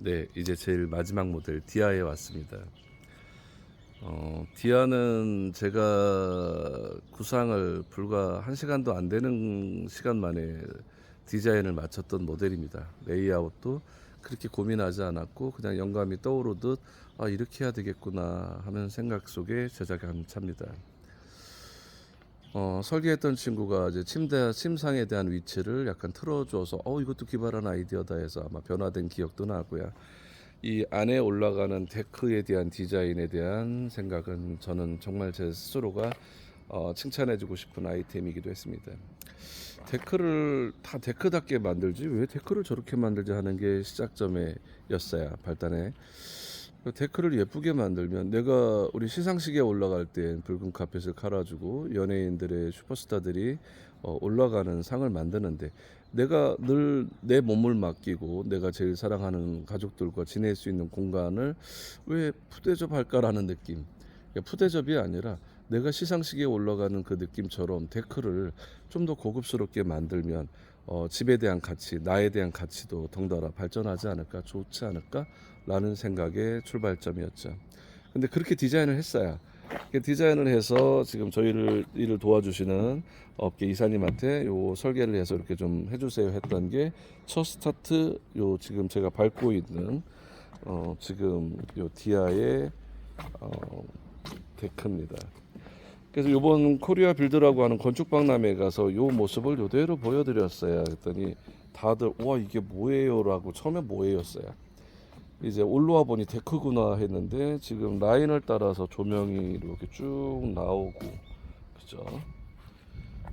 네, 이제 제일 마지막 모델 디아에 왔습니다. 어, 디아는 제가 구상을 불과 한 시간도 안 되는 시간 만에 디자인을 마쳤던 모델입니다. 레이아웃도 그렇게 고민하지 않았고 그냥 영감이 떠오르듯 아 이렇게 해야 되겠구나 하는 생각 속에 제작한 차입니다. 어, 설계했던 친구가 이제 침대 침상에 대한 위치를 약간 틀어줘서 어 이것도 기발한 아이디어다 해서 아마 변화된 기억도 나고요. 이 안에 올라가는 데크에 대한 디자인에 대한 생각은 저는 정말 제 스스로가 어, 칭찬해주고 싶은 아이템이기도 했습니다. 데크를 다 데크답게 만들지 왜 데크를 저렇게 만들지 하는 게 시작점이었어요 발단에 그 데크를 예쁘게 만들면 내가 우리 시상식에 올라갈 때 붉은 카펫을 깔아주고 연예인들의 슈퍼스타들이 어, 올라가는 상을 만드는데 내가 늘 내 몸을 맡기고 내가 제일 사랑하는 가족들과 지낼 수 있는 공간을 왜 푸대접 할까라는 느낌. 그러니까 푸대접이 아니라 내가 시상식에 올라가는 그 느낌처럼 데크를 좀 더 고급스럽게 만들면 어, 집에 대한 가치, 나에 대한 가치도 덩달아 발전하지 않을까, 좋지 않을까라는 생각의 출발점이었죠. 근데 그렇게 디자인을 했어요. 디자인을 해서 지금 저희를 일을 도와주시는 업계 이사님한테 요 설계를 해서 이렇게 좀 해주세요 했던 게 첫 스타트 요 지금 제가 밟고 있는 어 지금 요 디아의 어 데크입니다. 그래서 이번 코리아 빌드라고 하는 건축 박람회에 가서 요 모습을 요대로 보여드렸어요. 그랬더니 다들 와 이게 뭐예요라고 처음에 뭐예요였어요. 이제 올라와 보니 데크구나 했는데 지금 라인을 따라서 조명이 이렇게 쭉 나오고 그죠?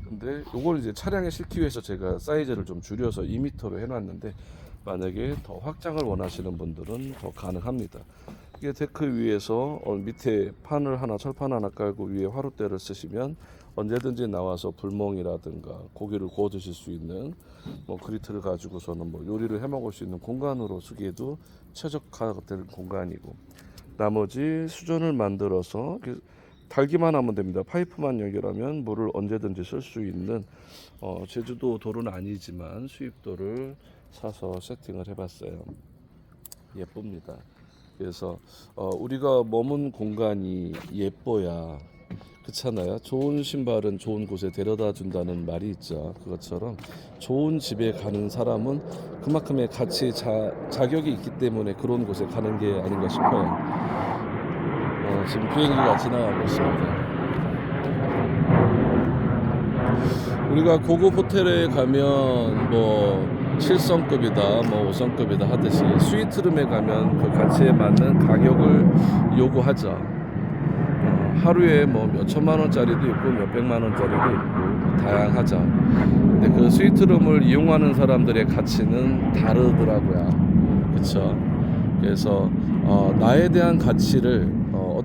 근데 요걸 이제 차량에 싣기 위해서 제가 사이즈를 좀 줄여서 2m로 해놨는데 만약에 더 확장을 원하시는 분들은 더 가능합니다. 이게 데크 위에서 어, 밑에 판을 하나 철판 하나 깔고 위에 화롯대를 쓰시면 언제든지 나와서 불멍이라든가 고기를 구워 드실 수 있는 뭐 그리트를 가지고서는 뭐 요리를 해 먹을 수 있는 공간으로 쓰기에도 최적화된 공간이고 나머지 수전을 만들어서 달기만 하면 됩니다. 파이프만 연결하면 물을 언제든지 쓸 수 있는 어, 제주도 도로는 아니지만 수입도를 사서 세팅을 해봤어요. 예쁩니다. 그래서 어, 우리가 머문 공간이 예뻐야 그렇잖아요. 좋은 신발은 좋은 곳에 데려다 준다는 말이 있죠. 그것처럼 좋은 집에 가는 사람은 그만큼의 가치 자, 자격이 있기 때문에 그런 곳에 가는 게 아닌가 싶어요. 어, 지금 비행기가 지나가고 있습니다. 우리가 고급 호텔에 가면 뭐 7성급이다, 뭐 5성급이다 하듯이 스위트룸에 가면 그 가치에 맞는 가격을 요구하죠. 어, 하루에 뭐 몇 천만 원짜리도 있고 몇 백만 원짜리도 있고 다양하죠. 근데 그 스위트룸을 이용하는 사람들의 가치는 다르더라고요. 그렇죠? 그래서 어, 나에 대한 가치를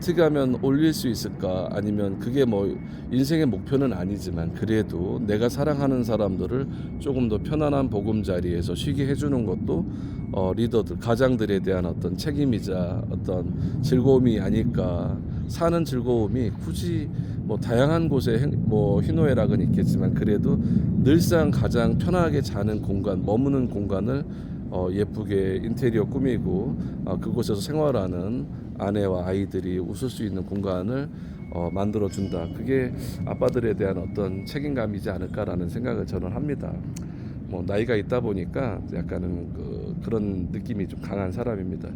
어, 어떻게 하면 올릴 수 있을까? 아니면 그게 뭐 인생의 목표는 아니지만 그래도 내가 사랑하는 사람들을 조금 더 편안한 보금자리에서 쉬게 해주는 것도 어, 리더들 가장들에 대한 어떤 책임이자 어떤 즐거움이 아닐까? 사는 즐거움이 굳이 뭐 다양한 곳에 행- 뭐 희노애락은 있겠지만 그래도 늘상 가장 편하게 자는 공간 머무는 공간을 어, 예쁘게 인테리어 꾸미고 어, 그곳에서 생활하는 아내와 아이들이 웃을 수 있는 공간을 어, 만들어 준다. 그게 아빠들에 대한 어떤 책임감이지 않을까라는 생각을 저는 합니다. 뭐 나이가 있다 보니까 약간은 그, 그런 느낌이 좀 강한 사람입니다.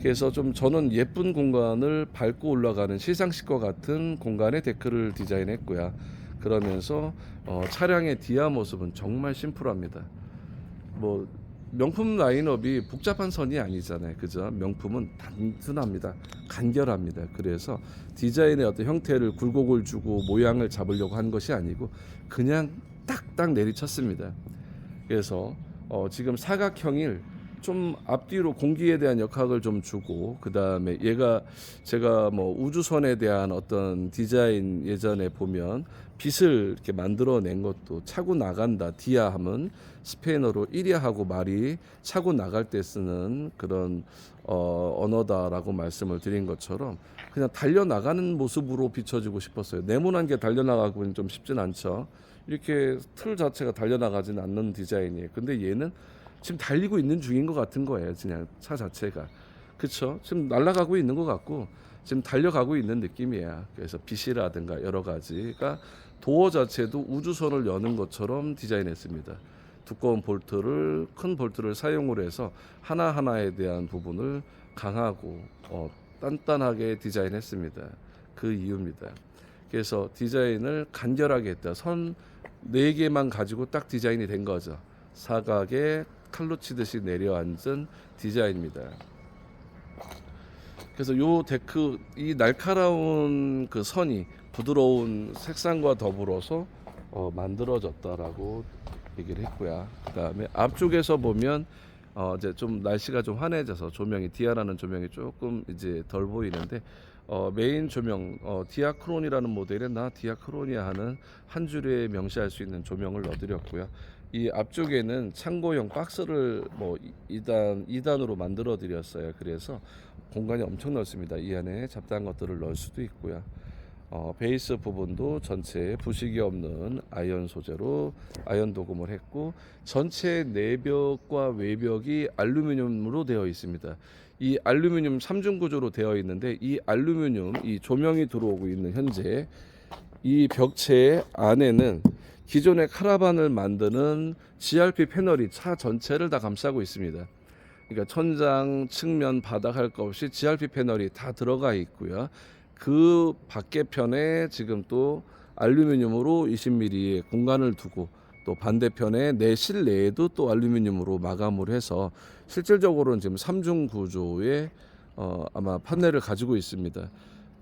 그래서 좀 저는 예쁜 공간을 밟고 올라가는 시상식과 같은 공간의 데크를 디자인했고요. 그러면서 어, 차량의 디아 모습은 정말 심플합니다. 뭐 명품 라인업이 복잡한 선이 아니잖아요. 그죠? 명품은 단순합니다. 간결합니다. 그래서 디자인의 어떤 형태를 굴곡을 주고 모양을 잡으려고 한 것이 아니고 그냥 딱딱 내리쳤습니다. 그래서 어, 지금 사각형일 좀 앞뒤로 공기에 대한 역학을 좀 주고 그 다음에 얘가 제가 뭐 우주선에 대한 어떤 디자인 예전에 보면 빛을 이렇게 만들어낸 것도 차고 나간다 디아 하면 스페인어로 이리아 하고 말이 차고 나갈 때 쓰는 그런 어, 언어다라고 말씀을 드린 것처럼 그냥 달려 나가는 모습으로 비춰지고 싶었어요. 네모난 게 달려 나가고는 좀 쉽진 않죠. 이렇게 틀 자체가 달려 나가지는 않는 디자인이에요. 근데 얘는 지금 달리고 있는 중인 것 같은 거예요. 그냥 차 자체가 그렇죠. 지금 날아가고 있는 것 같고 지금 달려가고 있는 느낌이야. 그래서 빛이라든가 여러 가지가 도어 자체도 우주선을 여는 것처럼 디자인했습니다. 두꺼운 볼트를 큰 볼트를 사용을 해서 하나 하나에 대한 부분을 강하고 어, 단단하게 디자인했습니다. 그 이유입니다. 그래서 디자인을 간결하게 했다. 선 네 개만 가지고 딱 디자인이 된 거죠. 사각에 칼로 치듯이 내려앉은 디자인입니다. 그래서 요 데크 이 날카로운 그 선이 부드러운 색상과 더불어서 어, 만들어졌다라고 얘기를 했고요. 그다음에 앞쪽에서 보면 어, 이제 좀 날씨가 좀 환해져서 조명이 디아라는 조명이 조금 이제 덜 보이는데 어, 메인 조명 어, 디아크론이라는 모델에 나 디아크로니아 하는 한 줄에 명시할 수 있는 조명을 넣어드렸고요. 이 앞쪽에는 창고형 박스를 뭐 2단 2단으로 만들어 드렸어요. 그래서 공간이 엄청 넓습니다. 이 안에 잡다한 것들을 넣을 수도 있고요. 어, 베이스 부분도 전체에 부식이 없는 아이언 소재로 아이언 도금을 했고 전체 내벽과 외벽이 알루미늄으로 되어 있습니다. 이 알루미늄 3중 구조로 되어 있는데 이 알루미늄 이 조명이 들어오고 있는 현재 이 벽체 안에는 기존의 카라반을 만드는 GRP 패널이 차 전체를 다 감싸고 있습니다. 그러니까 천장, 측면, 바닥 할 것 없이 GRP 패널이 다 들어가 있고요. 그 밖에 편에 지금 또 알루미늄으로 20mm의 공간을 두고 또 반대편에 내 실내에도 또 알루미늄으로 마감을 해서 실질적으로는 지금 3중 구조의 어, 아마 판넬을 가지고 있습니다.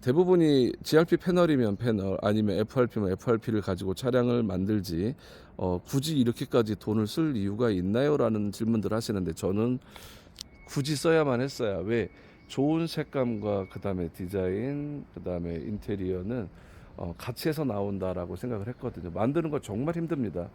대부분이 GRP 패널이면 패널 아니면 FRP면 FRP를 가지고 차량을 만들지 어, 굳이 이렇게까지 돈을 쓸 이유가 있나요라는 질문들 하시는데 저는 굳이 써야만 했어요. 왜 좋은 색감과 그다음에 디자인 그다음에 인테리어는 어, 같이 해서 나온다라고 생각을 했거든요. 만드는 거 정말 힘듭니다.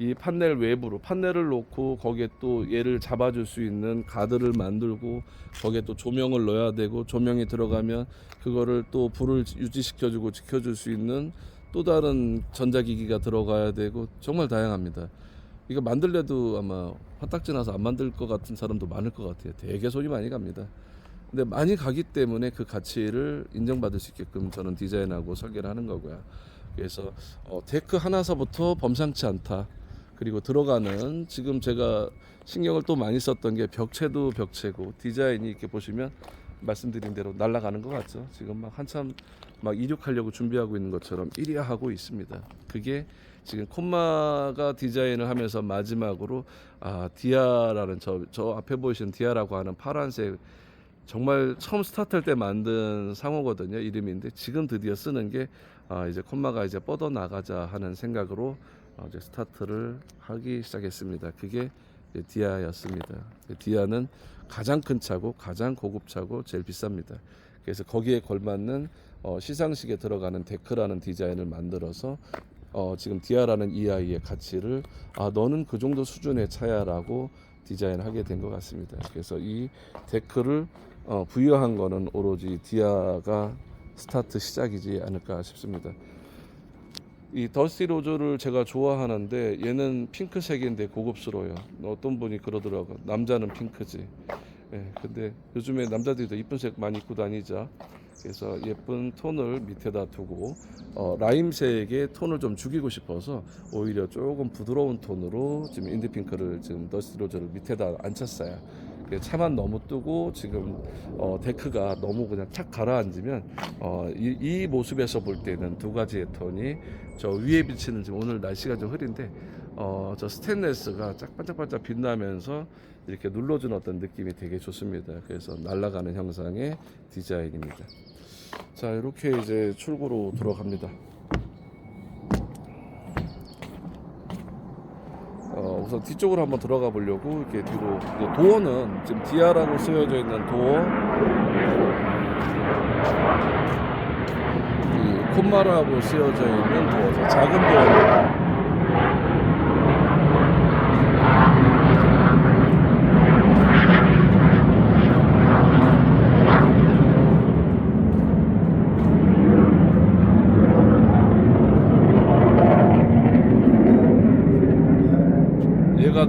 이 판넬 외부로 판넬을 놓고 거기에 또 얘를 잡아줄 수 있는 가드를 만들고 거기에 또 조명을 넣어야 되고 조명이 들어가면 그거를 또 불을 유지시켜주고 지켜줄 수 있는 또 다른 전자기기가 들어가야 되고 정말 다양합니다. 이거 만들래도 아마 화딱지 나서 안 만들 것 같은 사람도 많을 것 같아요. 되게 손이 많이 갑니다. 근데 많이 가기 때문에 그 가치를 인정받을 수 있게끔 저는 디자인하고 설계를 하는 거고요. 그래서 어, 데크 하나서부터 범상치 않다. 그리고 들어가는 지금 제가 신경을 또 많이 썼던 게 벽체도 벽체고 디자인이 이렇게 보시면 말씀드린 대로 날아가는 것 같죠. 지금 막 한참 막 이륙하려고 준비하고 있는 것처럼 이리하고 있습니다. 그게 지금 콤마가 디자인을 하면서 마지막으로 아 디아라는 저, 저 앞에 보이시는 디아라고 하는 파란색 정말 처음 스타트할 때 만든 상호거든요 이름인데 지금 드디어 쓰는 게 아, 이제 콤마가 이제 뻗어 나가자 하는 생각으로 어, 이제 스타트를 하기 시작했습니다. 그게 디아였습니다. 디아는 가장 큰 차고 가장 고급 차고 제일 비쌉니다. 그래서 거기에 걸맞는 어, 시상식에 들어가는 데크라는 디자인을 만들어서 어, 지금 디아라는 이 아이의 가치를 아 너는 그 정도 수준의 차야라고 디자인하게 된 것 같습니다. 그래서 이 데크를 어, 부여한 거는 오로지 디아가 스타트 시작이지 않을까 싶습니다. 이 더스티 로저를 제가 좋아하는데 얘는 핑크색인데 고급스러워요. 어떤 분이 그러더라고. 남자는 핑크지. 예, 근데 요즘에 남자들이 더 이쁜 색 많이 입고 다니죠. 그래서 예쁜 톤을 밑에다 두고 어, 라임색의 톤을 좀 죽이고 싶어서 오히려 조금 부드러운 톤으로 지금 인디핑크를 지금 더스티 로저를 밑에다 앉혔어요. 차만 너무 뜨고 지금 어, 데크가 너무 그냥 탁 가라앉으면 어, 이, 이 모습에서 볼 때는 두 가지의 톤이 저 위에 비치는 지금 오늘 날씨가 좀 흐린데 어, 저 스테인레스가 짝 반짝반짝 빛나면서 이렇게 눌러준 어떤 느낌이 되게 좋습니다. 그래서 날아가는 형상의 디자인입니다. 자 이렇게 이제 출구로 들어갑니다. 어, 우선 뒤쪽으로 한번 들어가 보려고 이렇게 뒤로. 도어는 지금 디아라고 쓰여져 있는 도어. 이 콤마라고 쓰여져 있는 도어 작은 도어입니다.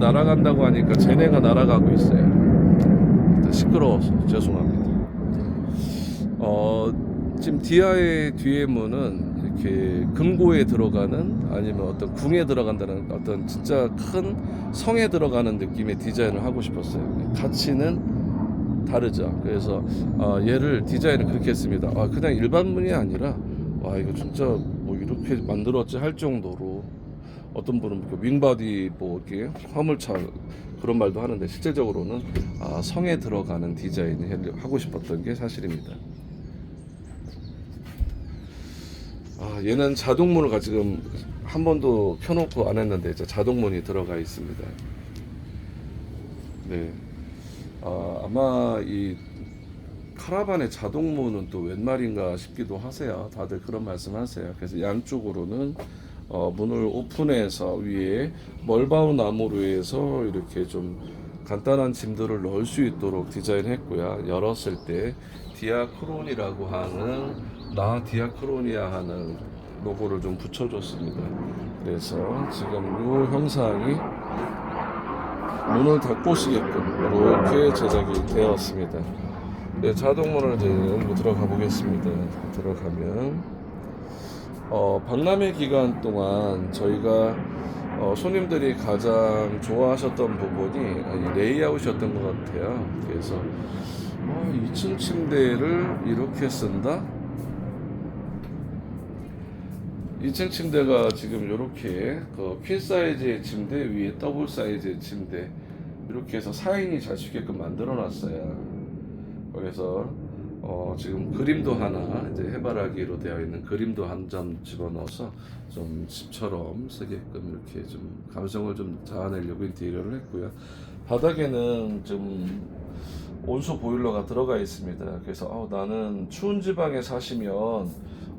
날아간다고 하니까 쟤네가 날아가고 있어요. 시끄러워서 죄송합니다. 어, 지금 디아의 뒤에 문은 이렇게 금고에 들어가는 아니면 어떤 궁에 들어간다는 어떤 진짜 큰 성에 들어가는 느낌의 디자인을 하고 싶었어요. 가치는 다르죠. 그래서 어, 얘를 디자인을 그렇게 했습니다. 아, 그냥 일반 문이 아니라 와 이거 진짜 뭐 이렇게 만들었지 할 정도로 어떤 분은 그 윙바디 뭐 이렇게 화물차 그런 말도 하는데 실제적으로는 아, 성에 들어가는 디자인을 하고 싶었던 게 사실입니다. 아, 얘는 자동문을 지금 한 번도 켜놓고 안 했는데 자동문이 들어가 있습니다. 네. 아, 아마 이 카라반의 자동문은 또 웬 말인가 싶기도 하세요. 다들 그런 말씀 하세요. 그래서 양쪽으로는 어, 문을 오픈해서 위에 멀바우 나무로 해서 이렇게 좀 간단한 짐들을 넣을 수 있도록 디자인했고요. 열었을 때 디아크론이라고 하는 나 디아크로니아 하는 로고를 좀 붙여줬습니다. 그래서 지금 이 형상이 문을 닫고 쓰게끔 이렇게 제작이 되었습니다. 네, 자동문을 이제 들어가 보겠습니다. 들어가면 어, 박람회 기간 동안 저희가 어, 손님들이 가장 좋아하셨던 부분이 이 레이아웃이었던 것 같아요. 그래서 어, 2층 침대를 이렇게 쓴다. 2층 침대가 지금 이렇게 그 퀸 사이즈의 침대 위에 더블 사이즈의 침대 이렇게 해서 4인이 잘 수 있게끔 만들어 놨어요. 그래서 어 지금 그림도 하나 이제 해바라기로 되어 있는 그림도 한 점 집어넣어서 좀 집처럼 쓰게끔 이렇게 좀 감성을 좀 자아내려고 인테리어를 했고요. 바닥에는 좀 온수 보일러가 들어가 있습니다. 그래서 어, 나는 추운 지방에 사시면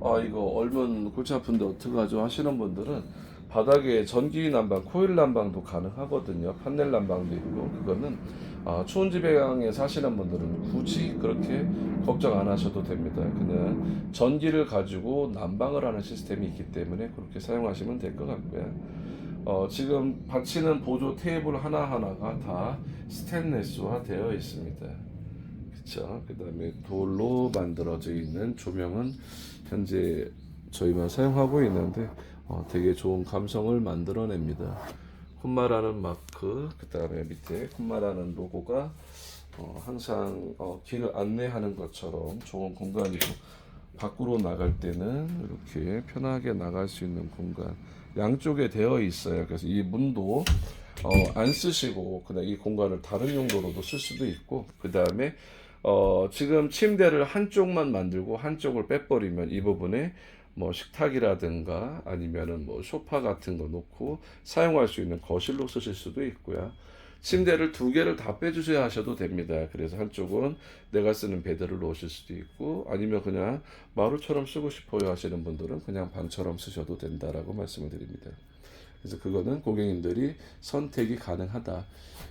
아 이거 얼면 골치 아픈데 어떡하죠 하시는 분들은 바닥에 전기 난방, 코일 난방도 가능하거든요. 판넬 난방도 있고 그거는 아, 추운 지방에 사시는 분들은 굳이 그렇게 걱정 안 하셔도 됩니다. 그냥 전기를 가지고 난방을 하는 시스템이 있기 때문에 그렇게 사용하시면 될 것 같고요. 어, 지금 받치는 보조 테이블 하나하나가 다 스테인레스화 되어 있습니다. 그쵸? 그 다음에 돌로 만들어져 있는 조명은 현재 저희만 사용하고 있는데 어, 되게 좋은 감성을 만들어냅니다. 콤마라는 마크, 그 다음에 밑에 콤마라는 로고가 어, 항상 어, 길을 안내하는 것처럼 좋은 공간이고 밖으로 나갈 때는 이렇게 편하게 나갈 수 있는 공간 양쪽에 되어 있어요. 그래서 이 문도 어, 안 쓰시고 그냥 이 공간을 다른 용도로도 쓸 수도 있고 그 다음에 어, 지금 침대를 한쪽만 만들고 한쪽을 빼버리면 이 부분에 뭐 식탁이라든가 아니면은 뭐 소파 같은 거 놓고 사용할 수 있는 거실로 쓰실 수도 있고요. 침대를 두 개를 다 빼주셔야 하셔도 됩니다. 그래서 한쪽은 내가 쓰는 베드를 놓으실 수도 있고 아니면 그냥 마루처럼 쓰고 싶어요 하시는 분들은 그냥 방처럼 쓰셔도 된다라고 말씀을 드립니다. 그래서 그거는 고객님들이 선택이 가능하다.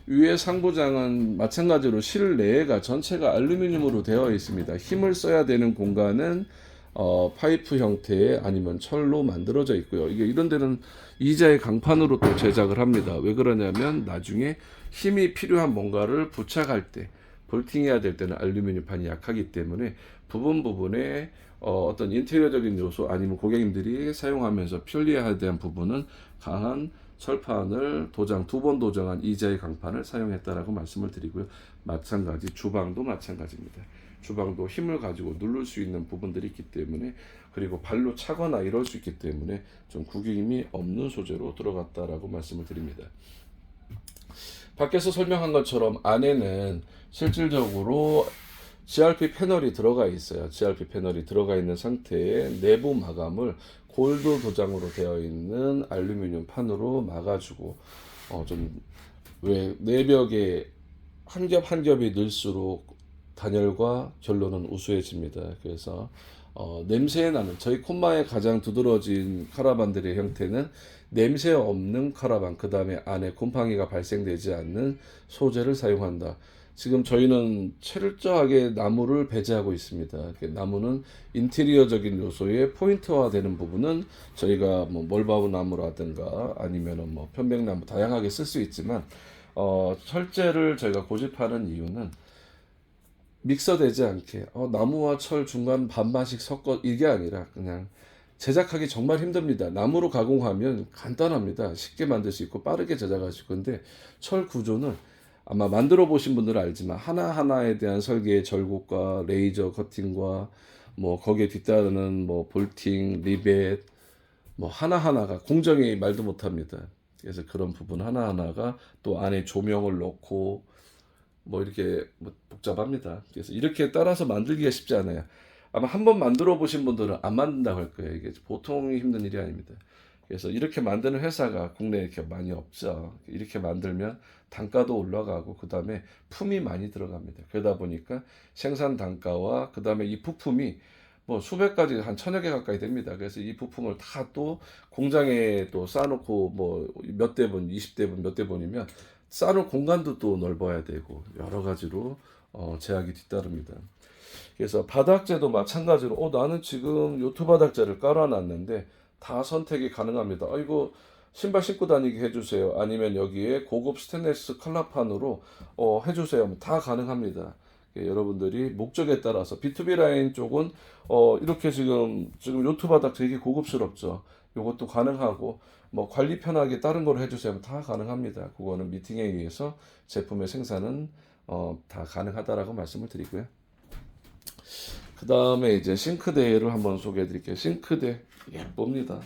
위에 상부장은 마찬가지로 실내가 전체가 알루미늄으로 되어 있습니다. 힘을 써야 되는 공간은 어, 파이프 형태의 아니면 철로 만들어져 있고요. 이게 이런 데는 이자의 강판으로 또 제작을 합니다. 왜 그러냐면 나중에 힘이 필요한 뭔가를 부착할 때 볼팅해야 될 때는 알루미늄 판이 약하기 때문에 부분 부분에 어, 어떤 인테리어적인 요소 아니면 고객님들이 사용하면서 편리해야 되는 부분은 강한 철판을 도장 두 번 도장한 이자의 강판을 사용했다라고 말씀을 드리고요. 마찬가지 주방도 마찬가지입니다. 주방도 힘을 가지고 누를 수 있는 부분들이 있기 때문에 그리고 발로 차거나 이럴 수 있기 때문에 좀 구김이 없는 소재로 들어갔다라고 말씀을 드립니다. 밖에서 설명한 것처럼 안에는 실질적으로 GRP 패널이 들어가 있어요. GRP 패널이 들어가 있는 상태에 내부 마감을 골드 도장으로 되어 있는 알루미늄 판으로 막아주고 어 좀 왜 내벽에 한 겹 한 겹이 늘수록 단열과 결론은 우수해집니다. 그래서 어, 냄새 나는 저희 콤마의 가장 두드러진 카라반들의 형태는 냄새 없는 카라반 그 다음에 안에 곰팡이가 발생되지 않는 소재를 사용한다. 지금 저희는 철저하게 나무를 배제하고 있습니다. 나무는 인테리어적인 요소의 포인트화되는 부분은 저희가 뭐 멀바우 나무라든가 아니면은 뭐 편백나무 다양하게 쓸 수 있지만 어, 철제를 저희가 고집하는 이유는 믹서되지 않게 어, 나무와 철 중간 반반씩 섞어 이게 아니라 그냥 제작하기 정말 힘듭니다. 나무로 가공하면 간단합니다. 쉽게 만들 수 있고 빠르게 제작할 수 있고 근데 철 구조는 아마 만들어 보신 분들은 알지만 하나하나에 대한 설계의 절곡과 레이저 커팅과 뭐 거기에 뒤따르는 뭐 볼팅, 리벳 뭐 하나하나가 공정이 말도 못 합니다. 그래서 그런 부분 하나하나가 또 안에 조명을 넣고 뭐 이렇게 뭐 복잡합니다. 그래서 이렇게 따라서 만들기가 쉽지 않아요. 아마 한 번 만들어 보신 분들은 안 만든다고 할 거예요. 이게 보통 힘든 일이 아닙니다. 그래서 이렇게 만드는 회사가 국내에 이렇게 많이 없죠. 이렇게 만들면 단가도 올라가고 그 다음에 품이 많이 들어갑니다. 그러다 보니까 생산 단가와 그 다음에 이 부품이 뭐 수백 가지 한 천여 개 가까이 됩니다. 그래서 이 부품을 다 또 공장에 또 쌓아놓고 뭐 몇 대분, 20대분, 몇 대분이면 쌓아놓을 공간도 또 넓어야 되고 여러 가지로 어, 제약이 뒤따릅니다. 그래서 바닥재도 마찬가지로 어 나는 지금 요트 바닥재를 깔아놨는데 다 선택이 가능합니다. 아 이거 신발 신고 다니게 해주세요. 아니면 여기에 고급 스테인레스 칼라판으로 어, 해주세요. 다 가능합니다. 예, 여러분들이 목적에 따라서 B2B 라인 쪽은 어, 이렇게 지금 지금 요트 바닥 되게 고급스럽죠. 요것도 가능하고 뭐 관리 편하게 다른 걸 해주세요. 다 가능합니다. 그거는 미팅에 의해서 제품의 생산은 어, 다 가능하다라고 말씀을 드리고요. 그 다음에 이제 싱크대를 한번 소개해 드릴게요. 싱크대 예쁩니다.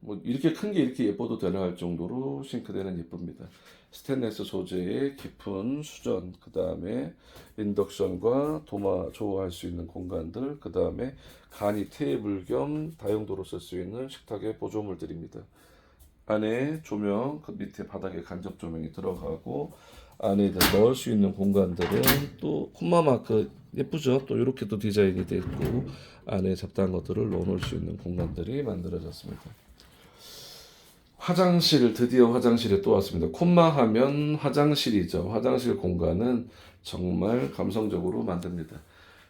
뭐 이렇게 큰 게 이렇게 예뻐도 되나 할 정도로 싱크대는 예쁩니다. 스테인레스 소재의 깊은 수전, 그 다음에 인덕션과 도마 조화할 수 있는 공간들, 그 다음에 간이 테이블 겸 다용도로 쓸 수 있는 식탁의 보조물들입니다. 안에 조명, 그 밑에 바닥에 간접 조명이 들어가고 안에 넣을 수 있는 공간들은 또 콤마 마크 예쁘죠? 또 이렇게 또 디자인이 되어 있고 안에 잡다한 것들을 넣어놓을 수 있는 공간들이 만들어졌습니다. 화장실 드디어 화장실에 또 왔습니다. 콤마 하면 화장실이죠. 화장실 공간은 정말 감성적으로 만듭니다.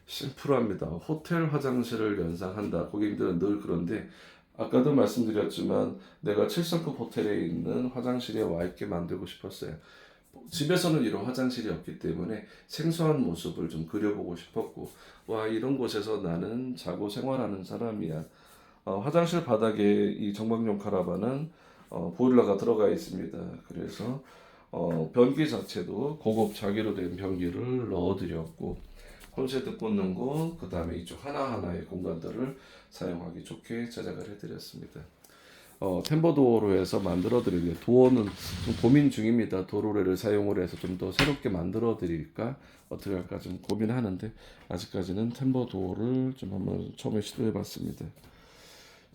심플합니다. 호텔 화장실을 연상한다. 고객님들은 늘 그런데 아까도 말씀드렸지만 내가 7성급 호텔에 있는 화장실에 와 있게 만들고 싶었어요. 집에서는 이런 화장실이 없기 때문에 생소한 모습을 좀 그려보고 싶었고 와 이런 곳에서 나는 자고 생활하는 사람이야. 어, 화장실 바닥에 이 정박용 카라반은 어, 보일러가 들어가 있습니다. 그래서 어, 변기 자체도 고급 자기로 된 변기를 넣어드렸고 콘센트 꽂는 곳, 그 다음에 이쪽 하나하나의 공간들을 사용하기 좋게 제작을 해드렸습니다. 어, 템버도어로 해서 만들어 드리는 도어는 좀 고민 중입니다. 도로레를 사용을 해서 좀 더 새롭게 만들어 드릴까 어떻게 할까 좀 고민하는데 아직까지는 템버도어를 좀 한번 처음에 시도해 봤습니다.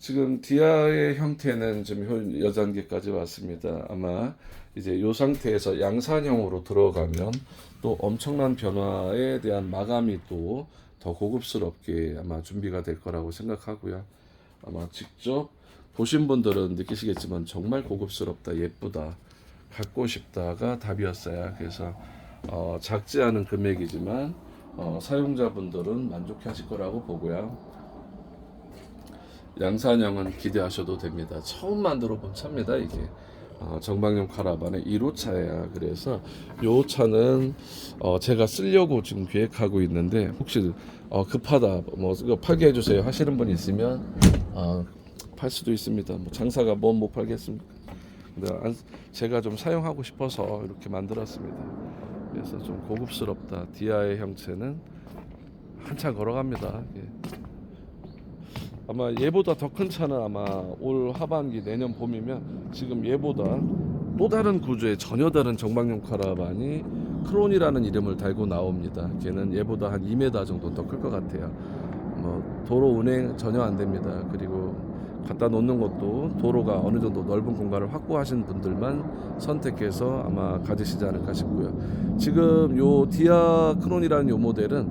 지금 디아의 형태는 지금 현- 여단계까지 왔습니다. 아마 이제 이 상태에서 양산형으로 들어가면 또 엄청난 변화에 대한 마감이 또 더 고급스럽게 아마 준비가 될 거라고 생각하고요. 아마 직접 보신 분들은 느끼시겠지만 정말 고급스럽다, 예쁘다, 갖고 싶다가 답이었어요. 그래서 어, 작지 않은 금액이지만 어, 사용자분들은 만족하실 거라고 보고요. 양산형은 기대하셔도 됩니다. 처음 만들어 본 차입니다, 이게. 어, 정방용 카라반의 1호 차야. 그래서 요 차는 어, 제가 쓰려고 지금 계획하고 있는데 혹시 어, 급하다, 뭐 팔게 해주세요 하시는 분 있으면 어, 팔 수도 있습니다. 뭐 장사가 뭐못 팔겠습니까? 근데 안- 제가 좀 사용하고 싶어서 이렇게 만들었습니다. 그래서 좀 고급스럽다. 디아의 형체는 한참 걸어갑니다. 예. 아마 얘보다 더 큰 차는 아마 올 하반기 내년 봄이면 지금 얘보다 또 다른 구조의 전혀 다른 정방용 카라반이 크론이라는 이름을 달고 나옵니다. 걔는 얘보다 한 2m 정도 더 클 것 같아요. 뭐 도로 운행 전혀 안 됩니다. 그리고 갖다 놓는 것도 도로가 어느 정도 넓은 공간을 확보하신 분들만 선택해서 아마 가지시지 않을까 싶고요. 지금 요 디아 크론이라는 요 모델은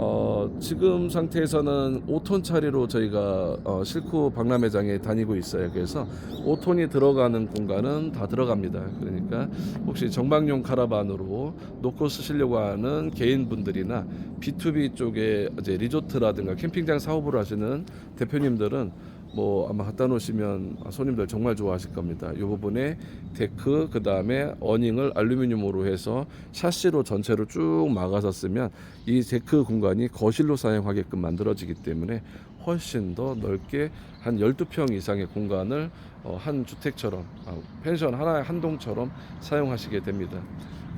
어, 지금 상태에서는 5톤 차례로 저희가 어, 실쿠 박람회장에 다니고 있어요. 그래서 5톤이 들어가는 공간은 다 들어갑니다. 그러니까 혹시 정박용 카라반으로 놓고 쓰시려고 하는 개인분들이나 B2B 쪽에 이제 리조트라든가 캠핑장 사업을 하시는 대표님들은 뭐 아마 갖다 놓으시면 손님들 정말 좋아하실 겁니다. 이 부분에 데크 그 다음에 어닝을 알루미늄으로 해서 샤시로 전체로 쭉 막아서 쓰면 이 데크 공간이 거실로 사용하게끔 만들어지기 때문에 훨씬 더 넓게 한 12평 이상의 공간을 어, 한 주택처럼 아, 펜션 하나의 한 동처럼 사용하시게 됩니다.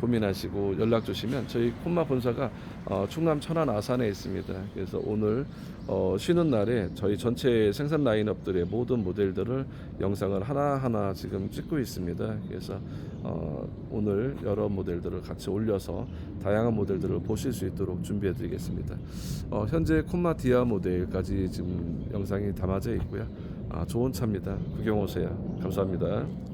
고민하시고 연락 주시면 저희 콤마 본사가 어, 충남 천안 아산에 있습니다. 그래서 오늘 어, 쉬는 날에 저희 전체 생산 라인업들의 모든 모델들을 영상을 하나하나 지금 찍고 있습니다. 그래서 어, 오늘 여러 모델들을 같이 올려서 다양한 모델들을 보실 수 있도록 준비해 드리겠습니다. 어, 현재 콤마 디아 모델까지 지금 영상이 담아져 있고요. 아, 좋은 차입니다. 구경 오세요. 감사합니다.